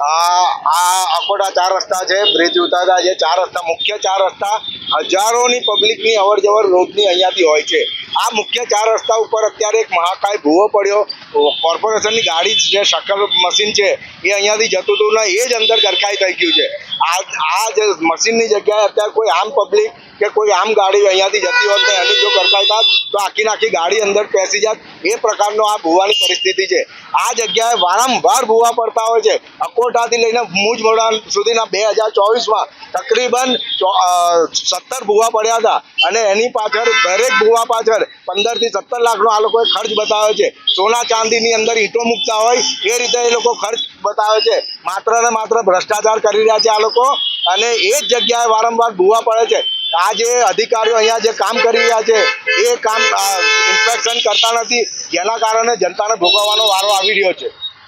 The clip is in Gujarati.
આ આ અકોટા ચાર રસ્તા છે, બ્રિજ ઉતારતા જે ચાર રસ્તા, મુખ્ય ચાર રસ્તા હજારોની પબ્લિકની અવર જવર રોજની અહીંયાથી હોય છે. આ મુખ્ય ચાર રસ્તા ઉપર અત્યારે એક મહાકાય ભૂવો પડ્યો. કોર્પોરેશનની ગાડી જે શકલ મશીન છે, એ અહીંયાથી જતું હતું ને એ જ અંદર ગરકાઈ થઈ ગયું છે. આ આ જે મશીનની જગ્યાએ અત્યારે કોઈ આમ પબ્લિક કે કોઈ આમ ગાડી અહીંયાથી જતી હોત ને એની જો ગરકાઈ આખી નાખી ગાડી અંદર પેસી જાત એ પ્રકારનો આ ભૂવાની પરિસ્થિતિ છે. આ જગ્યાએ વારંવાર ભૂવા પડતા હોય છે. અકોટાથી લઈને મુજ મોડા સુધીના બે હજાર ચોવીસમાં તકરીબન સત્તર ભૂવા પડ્યા હતા. અને એની પાછળ દરેક ભૂવા પાછળ પંદરથી સત્તર લાખનો આ લોકોએ ખર્ચ બતાવ્યો છે. સોના ચાંદીની અંદર ઈંટો મૂકતા હોય, એ રીતે એ લોકો ખર્ચ બતાવે છે. માત્ર ને માત્ર ભ્રષ્ટાચાર કરી રહ્યા છે આ લોકો. અને એ જ જગ્યાએ વારંવાર ભૂવા પડે છે. આ જે અધિકારીઓ અહીંયા જે કામ કરી રહ્યા છે, એ કામ ઇન્સ્પેક્શન કરતા નથી. જેના કારણે જનતાને ભોગવવાનો વારો આવી રહ્યો છે.